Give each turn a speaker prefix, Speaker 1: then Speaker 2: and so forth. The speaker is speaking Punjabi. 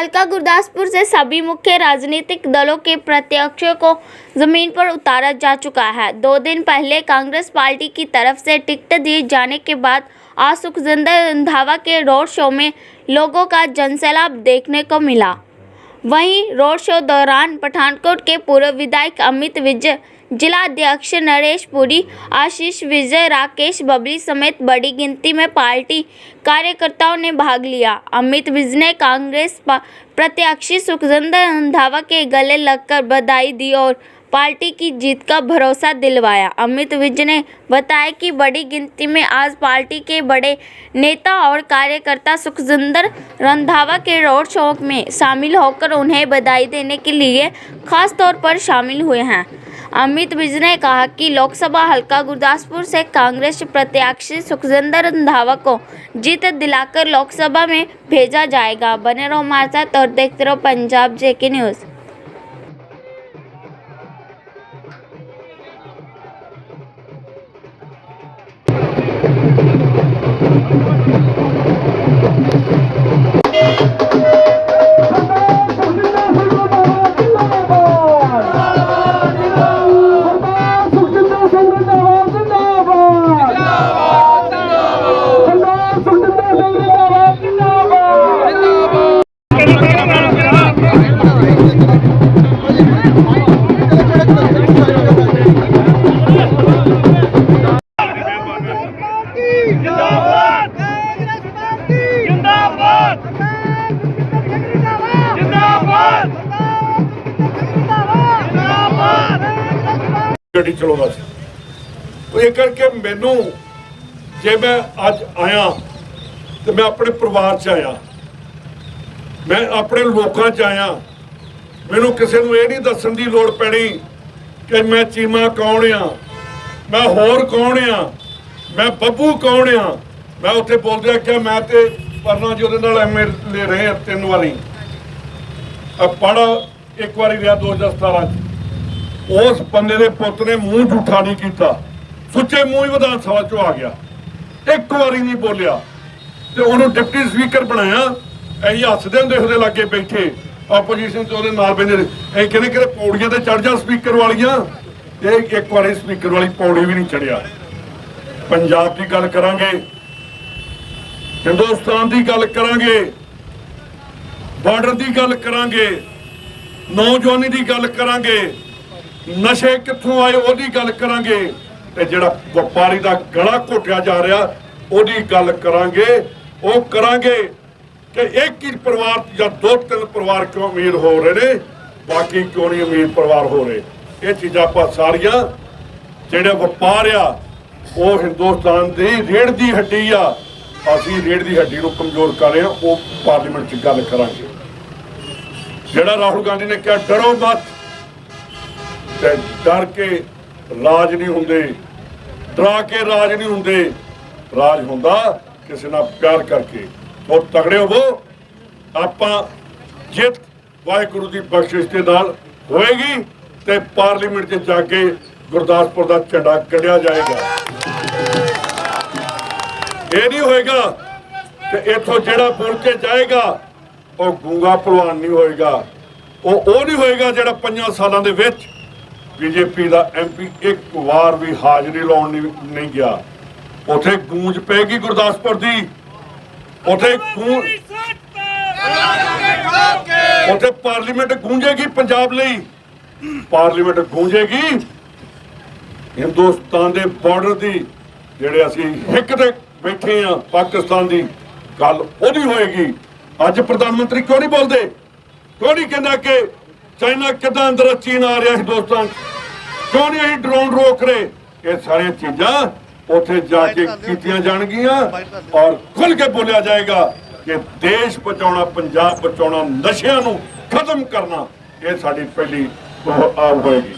Speaker 1: हल्का गुरदासपुर से सभी मुख्य राजनीतिक दलों के प्रत्याशियों को ज़मीन पर उतारा जा चुका है। दो दिन पहले कांग्रेस पार्टी की तरफ़ से टिकट दिए जाने के बाद आज सुखजिंदर रंधावा के रोड शो में लोगों का जनसैलाब देखने को मिला। वहीं रोड शो दौरान पठानकोट के पूर्व विधायक अमित विजय जिला अध्यक्ष नरेश पुरी, आशीष विजय, राकेश बबली समेत बड़ी गिनती में पार्टी कार्यकर्ताओं ने भाग लिया। अमित विज ने कांग्रेस प्रत्याशी सुखजिंदर रंधावा के गले लगकर बधाई दी और पार्टी की जीत का भरोसा दिलवाया। अमित विज ने बताया कि बड़ी गिनती में आज पार्टी के बड़े नेता और कार्यकर्ता सुखजिंदर रंधावा के रोड शो में शामिल होकर उन्हें बधाई देने के लिए खास तौर पर शामिल हुए हैं। अमित विज ने कहा कि लोकसभा हल्का गुरदासपुर से कांग्रेस प्रत्याशी सुखजिंदर रंधावा को जीत दिलाकर लोकसभा में भेजा जाएगा। बने रहो हमारे साथ और देखते रहो पंजाब जेके न्यूज़।
Speaker 2: ਜਿੰਦਾਬਾਦ ਕਾਂਗਰਸ ਪਾਰਟੀ ਜਿੰਦਾਬਾਦ ਜਿੰਦਾਬਾਦ ਜਿੰਦਾਬਾਦ
Speaker 3: ਗੱਡੀ ਚਲਾਉਂਦਾ ਸੀ। ਉਹ ਇਹ ਕਰਕੇ ਮੈਨੂੰ ਜੇ ਮੈਂ ਅੱਜ ਆਇਆ ਤੇ ਮੈਂ ਆਪਣੇ ਪਰਿਵਾਰ 'ਚ ਆਇਆ, ਮੈਂ ਆਪਣੇ ਲੋਕਾਂ 'ਚ ਆਇਆ, ਮੈਨੂੰ ਕਿਸੇ ਨੂੰ ਇਹ ਨਹੀਂ ਦੱਸਣ ਦੀ ਲੋੜ ਪੈਣੀ ਕਿ ਮੈਂ ਚੀਮਾ ਕੌਣ ਆ, ਮੈਂ ਹੋਰ ਕੌਣ ਆ ਮੈਂ ਬੱਬੂ ਕੌਣ ਆ? ਮੈਂ ਉੱਥੇ ਬੋਲਦਿਆ ਕਿ ਮੈਂ ਤੇ ਪਰਨਾ ਜੀ ਉਹਦੇ ਨਾਲ ਐਮਐਲਏ ਰਹੇ ਆ ਤਿੰਨ ਵਾਰੀ। ਆ ਇੱਕ ਵਾਰੀ ਰਿਹਾ 2017 ਚ। ਉਸ ਬੰਦੇ ਦੇ ਪੁੱਤ ਨੇ ਮੂੰਹ ਝੂਠਾ ਨਹੀਂ ਕੀਤਾ। ਸੁੱਚੇ ਮੂੰਹ ਹੀ ਵਿਧਾਨ ਸਭਾ ਚੋਂ ਆ ਗਿਆ। ਇੱਕ ਵਾਰੀ ਨਹੀਂ ਬੋਲਿਆ। ਤੇ ਉਹਨੂੰ ਡਿਪਟੀ ਸਪੀਕਰ ਬਣਾਇਆ। ਅਸੀਂ ਹੱਸਦੇ ਹੁੰਦੇ ਉਹਦੇ ਲਾਗੇ ਬੈਠੇ। ਆਪੋਜੀਸ਼ਨ ਚ ਉਹਦੇ ਨਾਲ ਬੈਠੇ। ਅਸੀਂ ਕਹਿੰਦੇ ਕਿ ਪੌੜੀਆਂ ਤੇ ਚੜ ਜਾ ਸਪੀਕਰ ਵਾਲੀਆਂ। ਤੇ ਇੱਕ ਵਾਰੀ ਸਪੀਕਰ ਵਾਲੀ ਪੌੜੀ ਵੀ ਨਹੀਂ ਚੜਿਆ ਪੰਜਾਬ ਦੀ ਗੱਲ ਕਰਾਂਗੇ, ਹਿੰਦੁਸਤਾਨ ਦੀ ਗੱਲ ਕਰਾਂਗੇ ਬਾਰਡਰ ਦੀ ਗੱਲ ਕਰਾਂਗੇ, ਨੌਜਵਾਨੀ ਦੀ ਗੱਲ ਕਰਾਂਗੇ, ਨਸ਼ੇ ਕਿੱਥੋਂ ਆਏ ਉਹਦੀ ਗੱਲ ਕਰਾਂਗੇ ਤੇ ਜਿਹੜਾ ਵਪਾਰੀ ਦਾ ਗਲਾ ਘੋਟਿਆ ਜਾ ਰਿਹਾ, ਉਹਦੀ ਗੱਲ ਕਰਾਂਗੇ। ਉਹ ਕਰਾਂਗੇ ਕਿ ਇੱਕ ਹੀ ਪਰਿਵਾਰ ਜਾਂ ਦੋ ਤਿੰਨ ਪਰਿਵਾਰ ਕਿਉਂ ਅਮੀਰ ਹੋ ਰਹੇ ਨੇ, ਬਾਕੀ ਕਿਉਂ ਨਹੀਂ ਅਮੀਰ ਪਰਿਵਾਰ ਹੋ ਰਹੇ? ਇਹ ਚੀਜ਼ਾਂ ਆਪਾਂ ਸਾਰੀਆਂ, ਜਿਹੜੇ ਵਪਾਰ ਆ ਉਹ ਹਿੰਦੁਸਤਾਨ ਦੀ ਰੀੜ ਦੀ ਹੱਡੀ ਆ। ਅਸੀਂ ਰੀੜ ਦੀ ਹੱਡੀ ਨੂੰ ਕਮਜ਼ੋਰ ਕਰ ਰਹੇ ਹਾਂ, ਉਹ ਪਾਰਲੀਮੈਂਟ 'ਚ ਗੱਲ ਕਰਾਂਗੇ। ਜਿਹੜਾ ਰਾਹੁਲ ਗਾਂਧੀ ਨੇ ਕਿਹਾ, ਡਰੋ ਮਤ। ਤੇ ਡਰ ਕੇ ਰਾਜ ਨਹੀਂ ਹੁੰਦੇ, ਡਰਾ ਕੇ ਰਾਜ ਨਹੀਂ ਹੁੰਦੇ। ਰਾਜ ਹੁੰਦਾ ਕਿਸੇ ਨਾਲ ਪਿਆਰ ਕਰਕੇ। ਉਹ ਤਗੜੇ ਹੋਵੋ। ਆਪਾਂ ਜਿੱਤ ਵਾਹਿਗੁਰੂ ਦੀ ਬਖਸ਼ਿਸ਼ ਦੇ ਨਾਲ ਹੋਏਗੀ ਤੇ ਪਾਰਲੀਮੈਂਟ 'ਚ ਜਾ ਕੇ ਗੁਰਦਾਸਪੁਰ ਦਾ ਝੰਡਾ ਕੱਢਿਆ ਜਾਏਗਾ। ਇਹ ਨਹੀਂ ਹੋਏਗਾ ਕਿ ਇੱਥੋਂ ਜਿਹੜਾ ਬੋਲ ਕੇ ਜਾਏਗਾ, ਉਹ ਗੂੰਗਾ ਭਲਵਾਨ ਨਹੀਂ ਹੋਏਗਾ। ਉਹ ਉਹ ਨਹੀਂ ਹੋਏਗਾ ਜਿਹੜਾ ਪੰਜਾਂ ਸਾਲਾਂ ਦੇ ਵਿੱਚ ਬੀਜੇਪੀ ਦਾ ਐਮਪੀ ਇੱਕ ਵਾਰ ਵੀ ਹਾਜ਼ਰੀ ਲਾਉਣ ਨਹੀਂ ਨਹੀਂ ਗਿਆ। ਉਥੇ ਗੂੰਜ ਪੈਗੀ ਗੁਰਦਾਸਪੁਰ ਦੀ। ਉਥੇ ਗੂੰਜ ਉਥੇ ਪਾਰਲੀਮੈਂਟ ਗੂੰਜੇਗੀ ਪੰਜਾਬ ਲਈ। ਪਾਰਲੀਮੈਂਟ ਗੂੰਜੇਗੀ। ਹਿੰਦੁਸਤਾਨ ਦੇ ਬਾਰਡਰ ਦੀ ਜਿਹੜੇ ਅਸੀਂ ਹਿੱਕ ਤੇ ਬੈਠੇ ਆ ਪਾਕਿਸਤਾਨ ਦੀ ਗੱਲ ਉਹਦੀ ਹੋਏਗੀ। ਅੱਜ ਪ੍ਰਧਾਨ ਮੰਤਰੀ ਕਿਉਂ ਨਹੀਂ ਬੋਲਦੇ? ਕਿਉਂ ਨਹੀਂ ਕਹਿੰਦਾ ਕਿ ਚਾਈਨਾ ਕਿੱਦਾਂ ਅੰਦਰ ਚੀਨ ਆ ਰਿਹਾ ਹਿੰਦੁਸਤਾਨ? ਕਿਉਂ ਨਹੀਂ ਅਸੀਂ ਡਰੋਨ ਰੋਕ ਰਹੇ? ਇਹ ਸਾਰੀਆਂ ਚੀਜ਼ਾਂ ਉੱਥੇ ਜਾ ਕੇ ਕੀਤੀਆਂ ਜਾਣਗੀਆਂ ਔਰ ਖੁੱਲ ਕੇ ਬੋਲਿਆ ਜਾਏਗਾ ਕਿ ਦੇਸ਼ ਬਚਾਉਣਾ ਪੰਜਾਬ ਬਚਾਉਣਾ ਨਸ਼ਿਆਂ ਨੂੰ ਖਤਮ ਕਰਨਾ ਇਹ ਸਾਡੀ ਪਹਿਲੀ ਆਹ ਹੋਏਗੀ।